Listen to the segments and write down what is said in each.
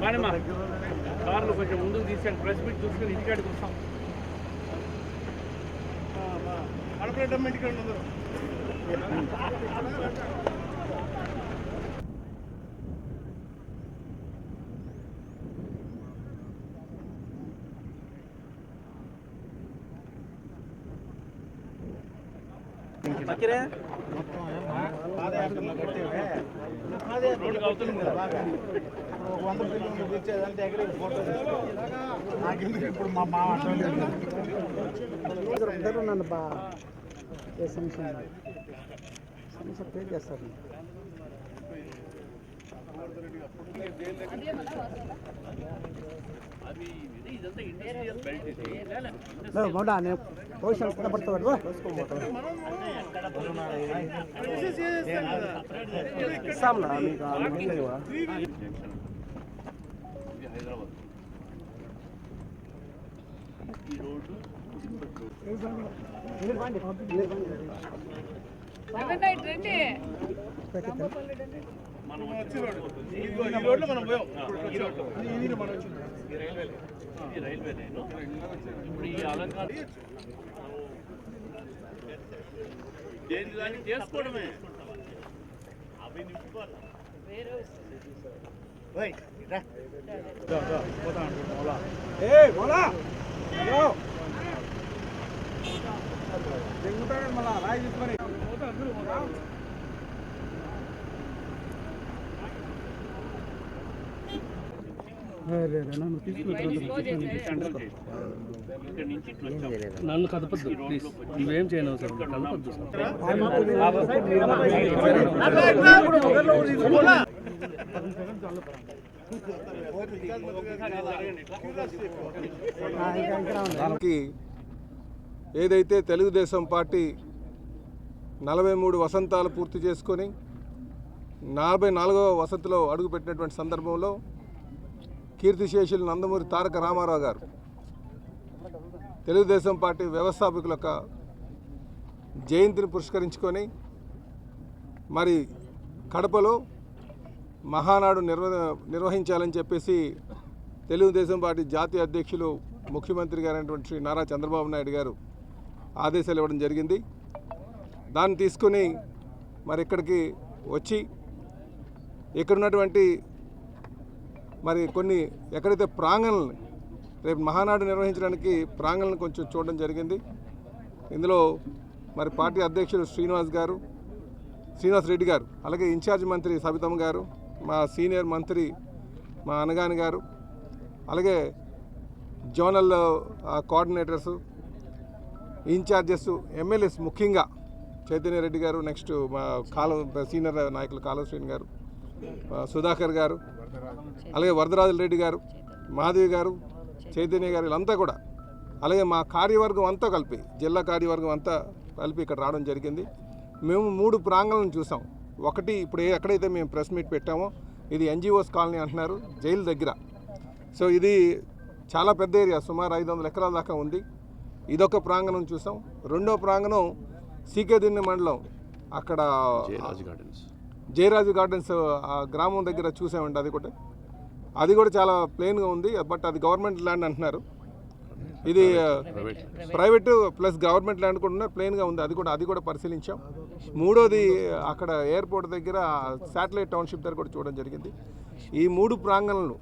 మేడమా కార్లు కొంచెం ముందుకు తీసుకొని ప్రెస్ మీట్ చూసుకొని ఇంటికాడికి వస్తాం. రోడ్డుకి అవతల వంద కిలోమీటర్లు తెచ్చేదంటే ఎకరికి ఇద్దరు నన్ను బా ఏ సమస్య? సమస్య పే చేస్తారు ఇదంతా ఇండస్ట్రియల్ బెల్ట్ ఇది నేను భవిష్యత్తు కనబడతాడు ఇస్తాంలా మీకు హైదరాబాద్ ఈ రోడ్డు మనం ఈ రోడ్లో మనం పోయాం ఈ రోడ్డు ఈ రైల్వే ఇది రైల్వే లైన్ ఇప్పుడు ఈ అలంకారం దేని దాన్ని చేసుకోవడమే? అవి నింపుకోవాలి. ఏ మోలా హలో. దిగుతాడు మళ్ళా రాయి తీసుకొని. నన్ను కదపద్దు ప్లీజ్ నువ్వేం చేయను సార్ కదపద్దు ఏదైతే తెలుగుదేశం పార్టీ నలభై మూడు వసంతాలు పూర్తి చేసుకొని నలభై నాలుగవ వసంతలో అడుగుపెట్టినటువంటి సందర్భంలో కీర్తిశేషులు నందమూరి తారక రామారావు గారు. తెలుగుదేశం పార్టీ వ్యవస్థాపకుల యొక్క జయంతిని పురస్కరించుకొని మరి కడపలో మహానాడు నిర్వ నిర్వహించాలని చెప్పేసి తెలుగుదేశం పార్టీ జాతీయ అధ్యక్షులు ముఖ్యమంత్రి గారైనటువంటి శ్రీ నారా చంద్రబాబు నాయుడు గారు ఆదేశాలు ఇవ్వడం జరిగింది. దాన్ని తీసుకొని మరి ఇక్కడికి వచ్చి ఇక్కడ ఉన్నటువంటి మరి కొన్ని ఎక్కడైతే ప్రాంగణల్ని రేపు మహానాడు నిర్వహించడానికి ప్రాంగణలను కొంచెం చూడడం జరిగింది. ఇందులో మరి పార్టీ అధ్యక్షుడు శ్రీనివాస్ గారు శ్రీనివాస్ రెడ్డి గారు అలాగే ఇన్ఛార్జ్ మంత్రి సబితమ్మ గారు మా సీనియర్ మంత్రి మా అనగాని గారు అలాగే జోనల్ కోఆర్డినేటర్స్ ఇన్ఛార్జెస్ ఎమ్మెల్యేస్ ముఖ్యంగా చైతన్య రెడ్డి గారు నెక్స్ట్ మా కాల సీనియర్ నాయకులు కాలువ శ్రీని గారు సుధాకర్ గారు అలాగే వరదరాజుల రెడ్డి గారు మాధవి గారు చైతన్య గారు వీళ్ళంతా కూడా. అలాగే మా కార్యవర్గం అంతా కలిపి జిల్లా కార్యవర్గం అంతా కలిపి ఇక్కడ రావడం జరిగింది. మేము మూడు ప్రాంగణలను చూసాం. ఒకటి ఇప్పుడు ఏ- ఎక్కడైతే మేము ప్రెస్ మీట్ పెట్టామో ఇది ఎన్జిఓస్ కాలనీ అంటున్నారు జైలు దగ్గర. సో ఇది చాలా పెద్ద ఏరియా సుమారు ఐదు వందల ఎకరాల దాకా ఉంది. ఇదొక ప్రాంగణం చూసాం. రెండో ప్రాంగణం సీకేదిన్నె మండలం అక్కడ జయరాజు గార్డెన్స్ ఆ గ్రామం దగ్గర చూసామండి అది కూడా. అది కూడా చాలా ప్లెయిన్గా ఉంది బట్ అది గవర్నమెంట్ ల్యాండ్ అంటున్నారు. ఇది ప్రైవేట్ ప్లస్ గవర్నమెంట్ ల్యాండ్ కూడా ఉన్నారు ప్లెయిన్గా ఉంది అది కూడా అది కూడా పరిశీలించాం. మూడోది అక్కడ ఎయిర్పోర్ట్ దగ్గర శాటిలైట్ టౌన్షిప్ దగ్గర కూడా చూడడం జరిగింది. ఈ మూడు ప్రాంగణాలను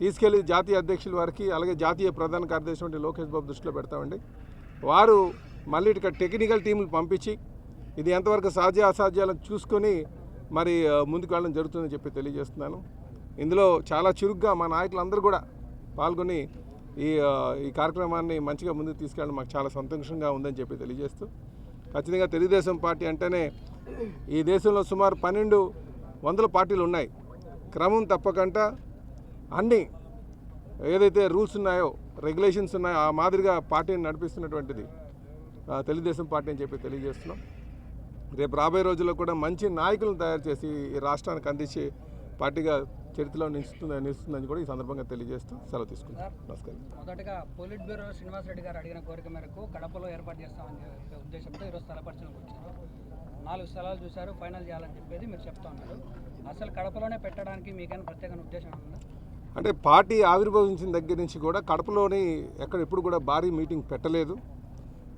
తీసుకెళ్ళి జాతీయ అధ్యక్షుల వారికి అలాగే జాతీయ ప్రధాన కార్యదర్శి వంటి లోకేష్ బాబు దృష్టిలో పెడతామండి. వారు మళ్ళీ ఇక్కడ టెక్నికల్ టీములు పంపించి ఇది ఎంతవరకు సాధ్య అసాధ్యాలను చూసుకొని మరి ముందుకు వెళ్ళడం జరుగుతుందని చెప్పి తెలియజేస్తున్నాను. ఇందులో చాలా చురుగ్గా మా నాయకులందరూ కూడా పాల్గొని ఈ ఈ కార్యక్రమాన్ని మంచిగా ముందుకు తీసుకెళ్ళడం మాకు చాలా సంతోషంగా ఉందని చెప్పి తెలియజేస్తూ ఖచ్చితంగా తెలుగుదేశం పార్టీ అంటేనే ఈ దేశంలో సుమారు పన్నెండు వందల పార్టీలు ఉన్నాయి. క్రమం తప్పకుండా అన్నీ ఏదైతే రూల్స్ ఉన్నాయో రెగ్యులేషన్స్ ఉన్నాయో ఆ మాదిరిగా పార్టీని నడిపిస్తున్నటువంటిది తెలుగుదేశం పార్టీ అని చెప్పి తెలియజేస్తున్నాం. రేపు రాబోయే రోజుల్లో కూడా మంచి నాయకులను తయారు చేసి ఈ రాష్ట్రానికి అందించే పార్టీగా చరిత్రలో నిలుస్తుంది నిలుస్తుందని కూడా ఈ సందర్భంగా తెలియజేస్తూ సెలవు తీసుకుంటాం నమస్కారం. మొదటగా పోలిట్ బ్యూరో శ్రీనివాసరెడ్డి గారు అడిగిన కోరిక మేరకు కడపలో ఏర్పాటు చేస్తామని చెప్పే ఉద్దేశంతో ఈరోజు స్థల పరిశీలనకు వచ్చారు. నాలుగు స్థలాలు చూశారు ఫైనల్ చేయాలని చెప్పేది మీరు చెప్తా ఉన్నారు. అసలు కడపలోనే పెట్టడానికి మీకైనా ప్రత్యేక ఉద్దేశం ఉందా? అంటే పార్టీ ఆవిర్భవించిన దగ్గర నుంచి కూడా కడపలోని ఎక్కడ ఎప్పుడు కూడా భారీ మీటింగ్ పెట్టలేదు.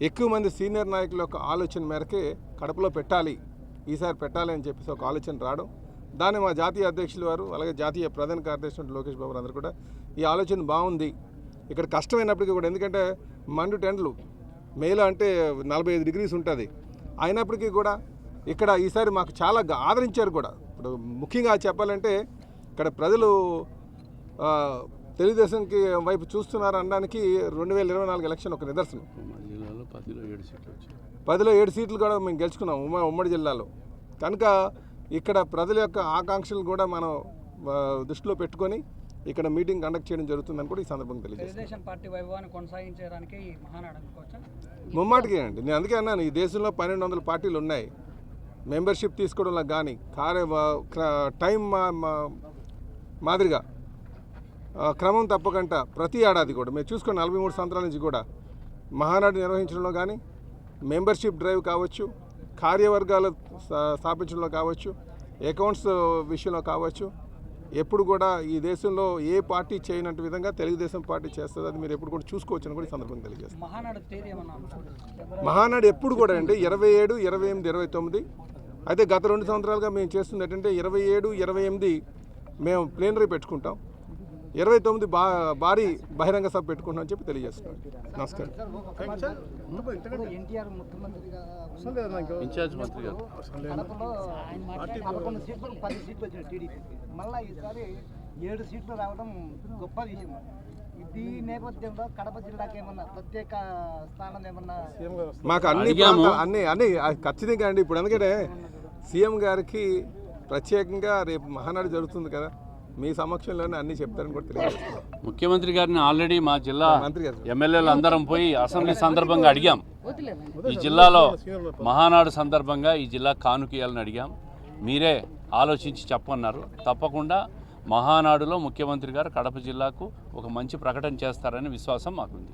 ఎక్కువ మంది సీనియర్ నాయకుల యొక్క ఆలోచన మేరకే కడపలో పెట్టాలి ఈసారి పెట్టాలి అని చెప్పేసి ఒక ఆలోచన రావడం. దాన్ని మా జాతీయ అధ్యక్షులు వారు అలాగే జాతీయ ప్రధాన కార్యదర్శి లోకేష్ బాబు అందరూ కూడా ఈ ఆలోచన బాగుంది. ఇక్కడ కష్టమైనప్పటికీ కూడా ఎందుకంటే మండు టెండ్లు మేలో అంటే నలభై ఐదు డిగ్రీస్ ఉంటుంది. అయినప్పటికీ కూడా ఇక్కడ ఈసారి మాకు చాలా ఆదరించారు కూడా. ఇప్పుడు ముఖ్యంగా చెప్పాలంటే ఇక్కడ ప్రజలు తెలుగుదేశంకి వైపు చూస్తున్నారు అనడానికి రెండు వేల ఇరవై నాలుగు ఎలక్షన్ ఒక నిదర్శనం. పదిలో ఏడు సీట్లు వచ్చాయి. పదిలో ఏడు సీట్లు కూడా మేము గెలుచుకున్నాం ఉమ్మ ఉమ్మడి జిల్లాలో. కనుక ఇక్కడ ప్రజల యొక్క ఆకాంక్షలు కూడా మనం దృష్టిలో పెట్టుకొని ఇక్కడ మీటింగ్ కండక్ట్ చేయడం జరుగుతుందని కూడా ఈ సందర్భంగా తెలియజేస్తాను తెలుగుదేశం పార్టీ వైభవాన్ని కొనసాగించడానికి ఈ మహానాడు అనుకోవచ్చా? ముమ్మాటికి అండి. నేను అందుకే అన్నాను ఈ దేశంలో పన్నెండు వందల పార్టీలు ఉన్నాయి. మెంబర్షిప్ తీసుకోవడంలో కానీ కార్య టైం మా- మా- మాదిరిగా క్రమం తప్పకుండా ప్రతి ఏడాది కూడా మీరు చూసుకుని నలభై మూడు సంవత్సరాల నుంచి కూడా మహానాడు నిర్వహించడంలో కానీ మెంబర్షిప్ డ్రైవ్ కావచ్చు కార్యవర్గాలు స్థా- స్థాపించడంలో కావచ్చు అకౌంట్స్ విషయంలో కావచ్చు ఎప్పుడు కూడా ఈ దేశంలో ఏ పార్టీ చేయనట్టు విధంగా తెలుగుదేశం పార్టీ చేస్తుంది అది మీరు ఎప్పుడు కూడా చూసుకోవచ్చు అని కూడా ఈ సందర్భంగా తెలియజేస్తాను. అనుకుంటున్నారా? మహానాడు ఎప్పుడు కూడా అండి ఇరవై ఏడు ఇరవై ఎనిమిది ఇరవై తొమ్మిది. అయితే గత రెండు సంవత్సరాలుగా మేము చేస్తుంది ఏంటంటే ఇరవై ఏడు ఇరవై ఎనిమిది మేము ప్లేనరీ పెట్టుకుంటాం. ఇరవై తొమ్మిది బా భారీ బహిరంగ సభ పెట్టుకుంటాం అని చెప్పి తెలియజేస్తున్నాం నమస్కారం. మళ్ళీ ఈసారి ఏడు సీట్లు రావడం గొప్ప విషయం ఈ నేపథ్యంలో కడప జిల్లాకి ఏమన్నా ప్రత్యేక స్థానం ఏమన్నా మాకు అన్ని అన్ని అన్ని ఖచ్చితంగా అండి. ఇప్పుడు ఎందుకంటే సీఎం గారికి ప్రత్యేకంగా రేపు మహానాడు జరుగుతుంది కదా. మీ సమక్షంలోనే అన్ని చెప్తారని కూడా తెలియజేస్తున్నాం ముఖ్యమంత్రి గారిని ఆల్రెడీ మా జిల్లా ఎమ్మెల్యేలు అందరం పోయి అసెంబ్లీ సందర్భంగా అడిగాం. ఈ జిల్లాలో మహానాడు సందర్భంగా ఈ జిల్లా కానుకీయాలని అడిగాం. మీరే ఆలోచించి చెప్పన్నారు తప్పకుండా మహానాడులో ముఖ్యమంత్రి గారు కడప జిల్లాకు ఒక మంచి ప్రకటన చేస్తారని విశ్వాసం మాకుంది.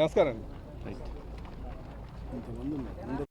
నమస్కారం